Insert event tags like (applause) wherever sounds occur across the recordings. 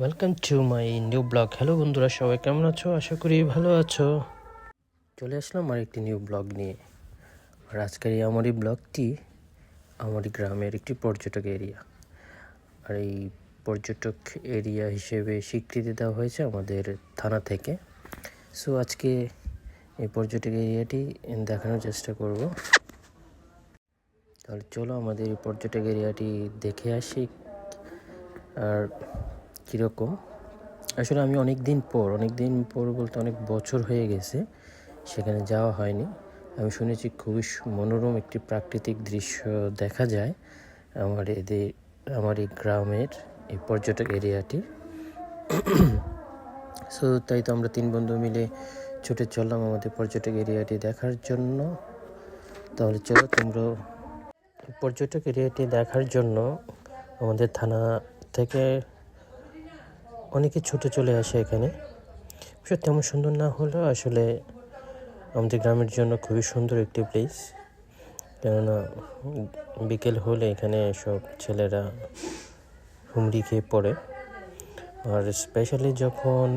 Welcome to my new blog hello বন্ধুরা, সবাই কেমন আছো? আশা করি ভালো আছো। চলে আসলাম আর একটি নিউ ব্লগ নিয়ে। আর আজকের এই আমার এই ব্লগটি আমার গ্রামের একটি পর্যটক এরিয়া আর এই পর্যটক এরিয়া হিসেবে স্বীকৃতি দেওয়া হয়েছে আমাদের থানা থেকে। সো আজকে এই পর্যটক এরিয়াটি দেখানোর চেষ্টা করব। তাহলে চলো আমাদের এই পর্যটক এরিয়াটি দেখে আসি। আর কীরকম? আসলে আমি অনেক দিন পর অনেক দিন পর বলতে অনেক বছর হয়ে গেছে, সেখানে যাওয়া হয়নি। আমি শুনেছি খুবই মনোরম একটি প্রাকৃতিক দৃশ্য দেখা যায় আমার এদের আমার এই গ্রামের, এই পর্যটক এরিয়াটি। (clears throat) সো তাই তো আমরা তিন বন্ধু মিলে ছুটে চললাম আমাদের পর্যটক এরিয়াটি দেখার জন্য। তাহলে চলো তোমরা পর্যটক এরিয়াটি দেখার জন্য আমাদের থানা থেকে অনেকে ছুটে চলে আসে এখানে। অবশ্য তেমন সুন্দর না হলেও আসলে আমাদের গ্রামের জন্য খুবই সুন্দর একটি প্লেস কেননা বিকেল হলে এখানে সব ছেলেরা হুমড়ি খেয়ে পড়ে। আর স্পেশালি যখন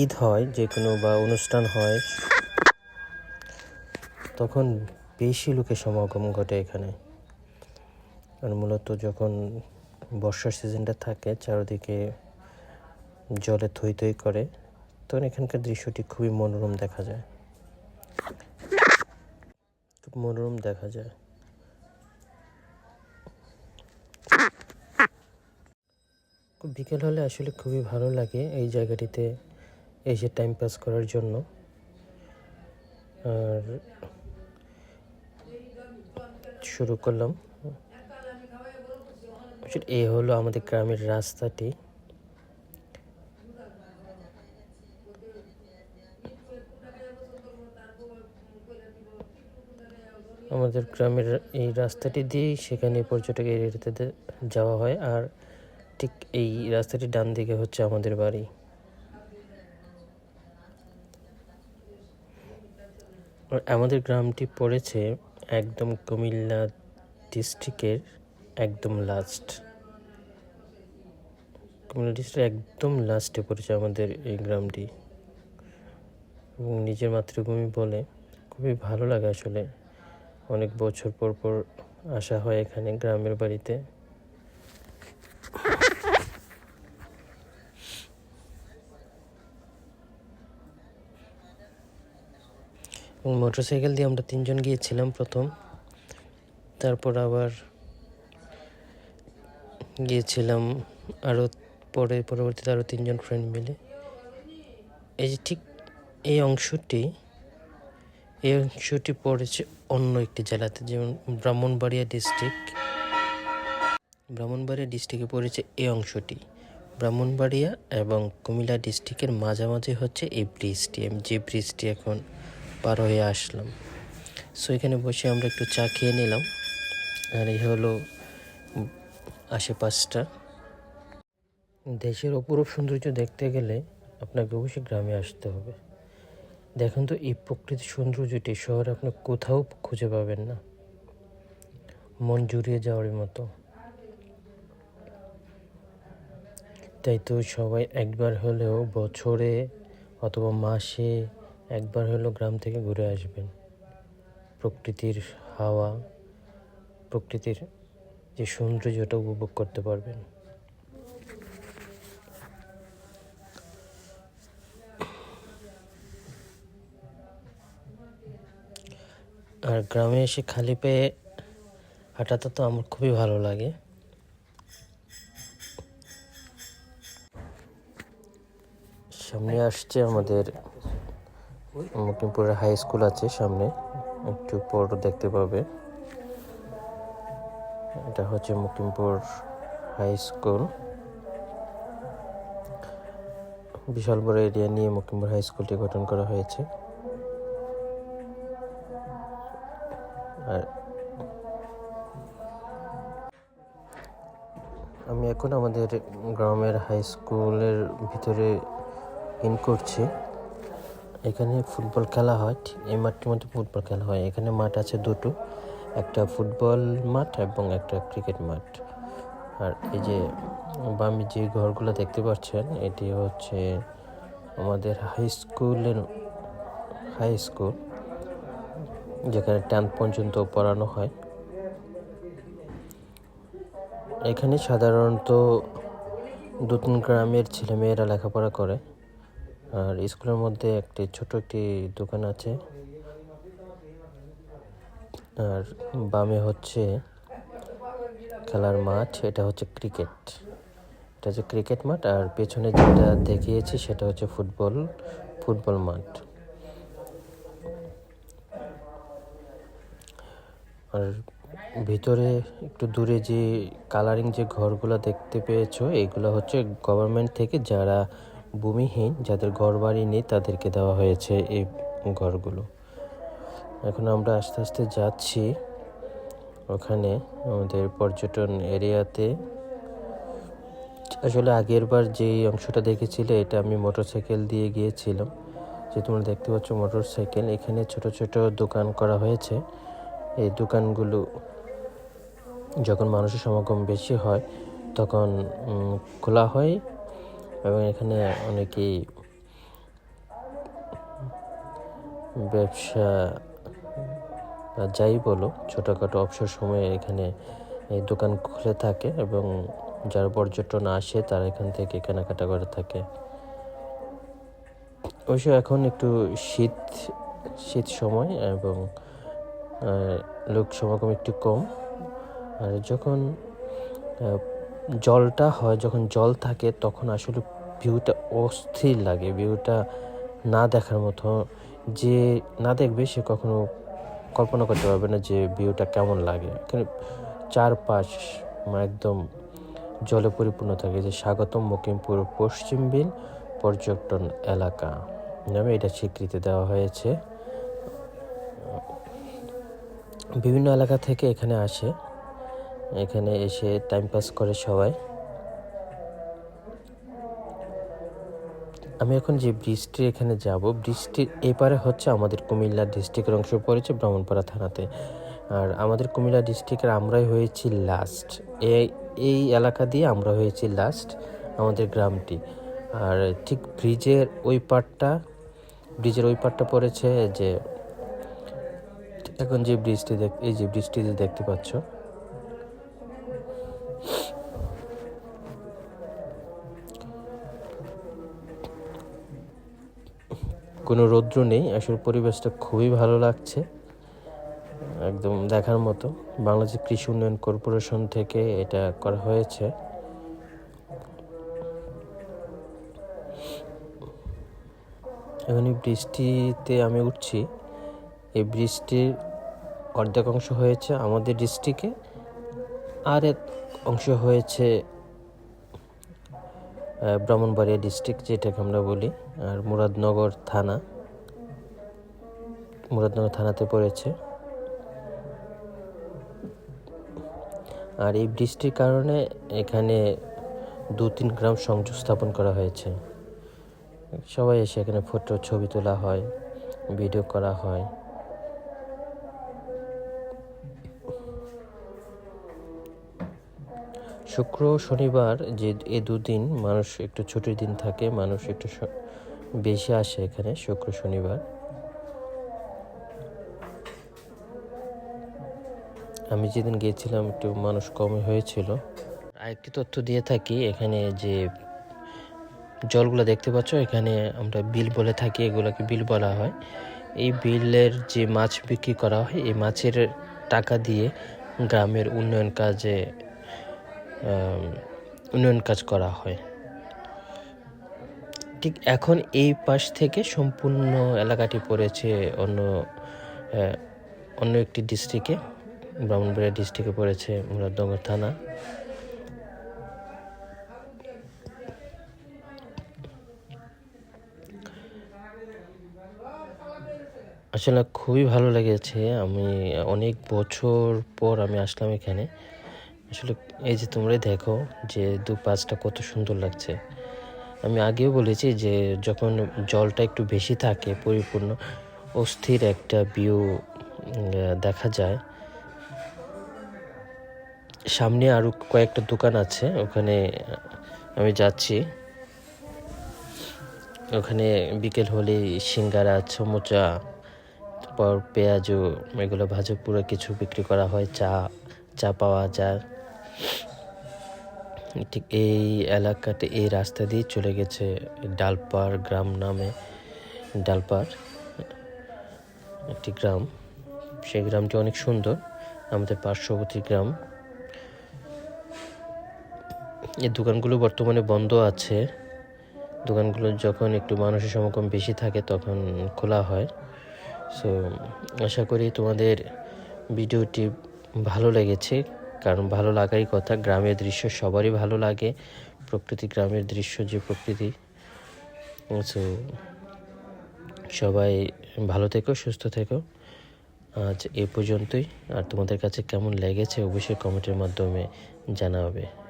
ঈদ হয়, যে কোনো বা অনুষ্ঠান হয়, তখন বেশি লোকের সমাগম ঘটে এখানে। আর মূলত যখন বর্ষার সিজনটা থাকে, চারিদিকে জলে থই থই করে, তখন এখানকার দৃশ্যটি খুবই মনোরম দেখা যায়। খুব মনোরম দেখা যায়। খুব বিকেল হলে আসলে খুবই ভালো লাগে এই জায়গাটিতে এসে টাইম পাস করার জন্য। আর শুরু করলাম। এই হলো আমাদের গ্রামের রাস্তাটি। আমাদের গ্রামের এই রাস্তাটি দিয়েই সেখানে পর্যটক এরিয়াতে যাওয়া হয়, আর ঠিক এই রাস্তাটি ডান দিকে হচ্ছে আমাদের বাড়ি। আমাদের গ্রামটি পড়েছে একদম কুমিল্লা ডিস্ট্রিক্টের একদম লাস্ট ডিস্ট্রিক্টের একদম লাস্টে পড়েছে আমাদের এই গ্রামটি। এবং নিজের মাতৃভূমি বলে খুবই ভালো লাগে আসলে। অনেক বছর পর পর আসা হয় এখানে গ্রামের বাড়িতে। মোটরসাইকেল দিয়ে আমরা তিনজন গিয়েছিলাম প্রথম। তারপর আবার গিয়েছিলাম আরও পরে পরবর্তীতে আরও তিনজন ফ্রেন্ড মিলে। এই যে ঠিক এই অংশটি এই অংশটি পড়েছে অন্য একটি জেলাতে, যেমন ব্রাহ্মণবাড়িয়া ডিস্ট্রিক্ট ব্রাহ্মণবাড়িয়া ডিস্ট্রিক্টে পড়েছে এই অংশটি। ব্রাহ্মণবাড়িয়া এবং কুমিল্লা ডিস্ট্রিক্টের মাঝামাঝি হচ্ছে এই ব্রিজটি আমি যে ব্রিজটি এখন পার হয়ে আসলাম। সো এখানে বসে আমরা একটু চা খেয়ে নিলাম। আর এই হলো আশেপাশটা। দেশের অপরূপ সৌন্দর্য দেখতে গেলে আপনাকে অবশ্যই গ্রামে আসতে হবে। দেখুন তো, এই প্রকৃতির সৌন্দর্যটি শহরে আপনি কোথাও খুঁজে পাবেন না। মন জুড়িয়ে যাওয়ার মতো। তাই তো সবাই একবার হলেও বছরে অথবা মাসে একবার হলেও গ্রাম থেকে ঘুরে আসবেন। প্রকৃতির হাওয়া, প্রকৃতির যে সৌন্দর্যটা উপভোগ করতে পারবেন। আর গ্রামে এসে খালি পেয়ে হাঁটাতে তো আমার খুবই ভালো লাগে। সামনে আসছে আমাদের মকিমপুরের হাই স্কুল আছে, সামনে একটু পর দেখতে পাবে। এটা হচ্ছে মকিমপুর হাই স্কুল। বিশাল বড় এরিয়া নিয়ে মকিমপুর হাই স্কুলটি গঠন করা হয়েছে। আর আমি এখন আমাদের গ্রামের হাই স্কুলের ভিতরে ইন করছি। এখানে ফুটবল খেলা হয় এই মাঠটির মধ্যে ফুটবল খেলা হয়। এখানে মাঠ আছে দুটো। একটা ফুটবল মাঠ এবং একটা ক্রিকেট মাঠ। আর এই যে বামে যে ঘরগুলো দেখতে পাচ্ছেন, এটি হচ্ছে আমাদের হাই স্কুলের হাই স্কুল যেখানে টেন্থ পর্যন্ত পড়ানো হয়। এখানে সাধারণত দু তিন গ্রামের ছেলেমেয়েরা লেখাপড়া করে। আর স্কুলের মধ্যে একটি ছোট একটি দোকান আছে। আর বামে হচ্ছে খেলার মাঠ, এটা হচ্ছে ক্রিকেট। এটা হচ্ছে ক্রিকেট মাঠ আর পেছনে যেটা দেখিয়েছি সেটা হচ্ছে ফুটবল ফুটবল মাঠ। আর ভিতরে একটু দূরে যে কালারিং যে ঘরগুলো দেখতে পেয়েছ, এগুলো হচ্ছে গভর্নমেন্ট থেকে যারা ভূমিহীন, যাদের ঘর বাড়ি নেই, তাদেরকে দেওয়া হয়েছে এই ঘরগুলো। এখন আমরা আস্তে আস্তে যাচ্ছি ওখানে আমাদের পর্যটন এরিয়াতে। আসলে আগের বার যে অংশটা দেখেছিলে, এটা আমি মোটরসাইকেল দিয়ে গিয়েছিলাম। যে তোমরা দেখতে পাচ্ছ মোটরসাইকেল, এখানে ছোট ছোট দোকান করা হয়েছে। এই দোকানগুলো যখন মানুষের সমাগম বেশি হয়, তখন খোলা হয় এবং এখানে অনেকেই ব্যবসা যাই বলো, ছোটোখাটো অবসর সময়ে এখানে এই দোকান খুলে থাকে এবং যারা পর্যটন আসে তারা এখান থেকে কেনাকাটা করে থাকে। অবশ্য এখন একটু শীত শীত সময় এবং লোক সমাগম একটু কম। আর যখন জলটা হয়, যখন জল থাকে তখন আসলে ভিউটা অস্থির লাগে। ভিউটা না দেখার মতো, যে না দেখবে সে কখনো কল্পনা করতে পারবে না যে ভিউটা কেমন লাগে। এখানে চারপাশ একদম জলে পরিপূর্ণ থাকে। যে স্বাগতম মকিমপুর পশ্চিম বিল পর্যটন এলাকা নামে এটা স্বীকৃতি দেওয়া হয়েছে। বিভিন্ন এলাকা থেকে এখানে আসে। এখানে এসে টাইম পাস করে সবাই। আমি এখন যে ব্রিজটির এখানে যাব ব্রিজটির এপারে হচ্ছে আমাদের কুমিল্লা ডিস্ট্রিক্টের অংশ পড়েছে ব্রাহ্মণপাড়া থানাতে। আর আমাদের কুমিল্লা ডিস্ট্রিক্টের আমরাই হয়েছি লাস্ট এই এই এলাকা দিয়ে আমরা হয়েছি লাস্ট আমাদের গ্রামটি। আর ঠিক ব্রিজের ওই পাটটা, ব্রিজের ওই পাটটা পড়েছে যে, এখন যে ব্রিজটি দেখ, এই যে ব্রিজটি দেখতে পাচ্ছ কোনো রৌদ্র নেই, আসলে পরিবেশটা খুবই ভালো লাগছে। একদম দেখার মতো। বাংলাদেশ কৃষি উন্নয়ন কর্পোরেশন থেকে এটা করা হয়েছে। এখন এই বৃষ্টিতে আমি উঠছি। এই বৃষ্টির অর্ধেক অংশ হয়েছে আমাদের ডিস্ট্রিক্টে আর এক অংশ হয়েছে ব্রাহ্মণবাড়িয়া ডিস্ট্রিক্ট যেটাকে আমরা বলি, আর মুরাদনগর থানা। মুরাদনগর থানাতে পড়েছে। আর এই বৃষ্টির কারণে এখানে দু তিন গ্রাম সংযোগ স্থাপন করা হয়েছে। সবাই এসে এখানে ফটো ছবি তোলা হয় ভিডিও করা হয়। শুক্র শনিবার যে এ দুদিন মানুষ একটু ছুটির দিন থাকে, মানুষ একটু বেশি আসে এখানে শুক্র, শনিবার। আমি যেদিন গিয়েছিলাম একটু মানুষ কমই হয়েছিল। আরেকটি তথ্য দিয়ে থাকি, এখানে যে জলগুলো দেখতে পাচ্ছ, এখানে আমরা বিল বলে থাকি, এগুলোকে বিল বলা হয়। এই বিলের যে মাছ বিক্রি করা হয়, এই মাছের টাকা দিয়ে গ্রামের উন্নয়ন কাজে উন্নয়ন কাজ করা হয়। ঠিক এখন এই পাশ থেকে সম্পূর্ণ এলাকাটি পড়েছে অন্য অন্য একটি ডিস্ট্রিক্টে ব্রাহ্মণবাড়িয়া ডিস্ট্রিক্টে পড়েছে মুরাদনগর থানা। আসলে খুবই ভালো লেগেছে। আমি অনেক বছর পর আমি আসলাম এখানে। আসলে এই যে তোমরাই দেখো যে দু পাঁচটা কত সুন্দর লাগছে। আমি আগেও বলেছি যে যখন জলটা একটু বেশি থাকে, পরিপূর্ণ অস্থির একটা ভিউ দেখা যায়। সামনে আরও কয়েকটা দোকান আছে, ওখানে আমি যাচ্ছি। ওখানে বিকেল হলে সিঙ্গারা, সমুচা, তারপর পেঁয়াজু, এগুলো ভাজা পুরো কিছু বিক্রি করা হয়, চা চা পাওয়া যায়। ঠিক এই এলাকাতে, এই রাস্তা দিয়ে চলে গেছে ডালপাড় গ্রাম নামে ডালপাড়, একটি গ্রাম। সেই গ্রামটি অনেক সুন্দর, আমাদের পার্শ্ববর্তী গ্রাম। এই দোকানগুলো বর্তমানে বন্ধ আছে। দোকানগুলো যখন একটু মানুষের সমাগম বেশি থাকে তখন খোলা হয়। সো আশা করি তোমাদের ভিডিওটি ভালো লেগেছে। কারণ ভালো লাগাই কথা, গ্রামের দৃশ্য সবারই ভালো লাগে, প্রকৃতি গ্রামের দৃশ্য যে প্রকৃতি। সো সবাই ভালো থেকো, সুস্থ থেকো। আজ এ পর্যন্তই। আর তোমাদের কাছে কেমন লেগেছে অবশ্যই কমেন্টের মাধ্যমে জানাবে।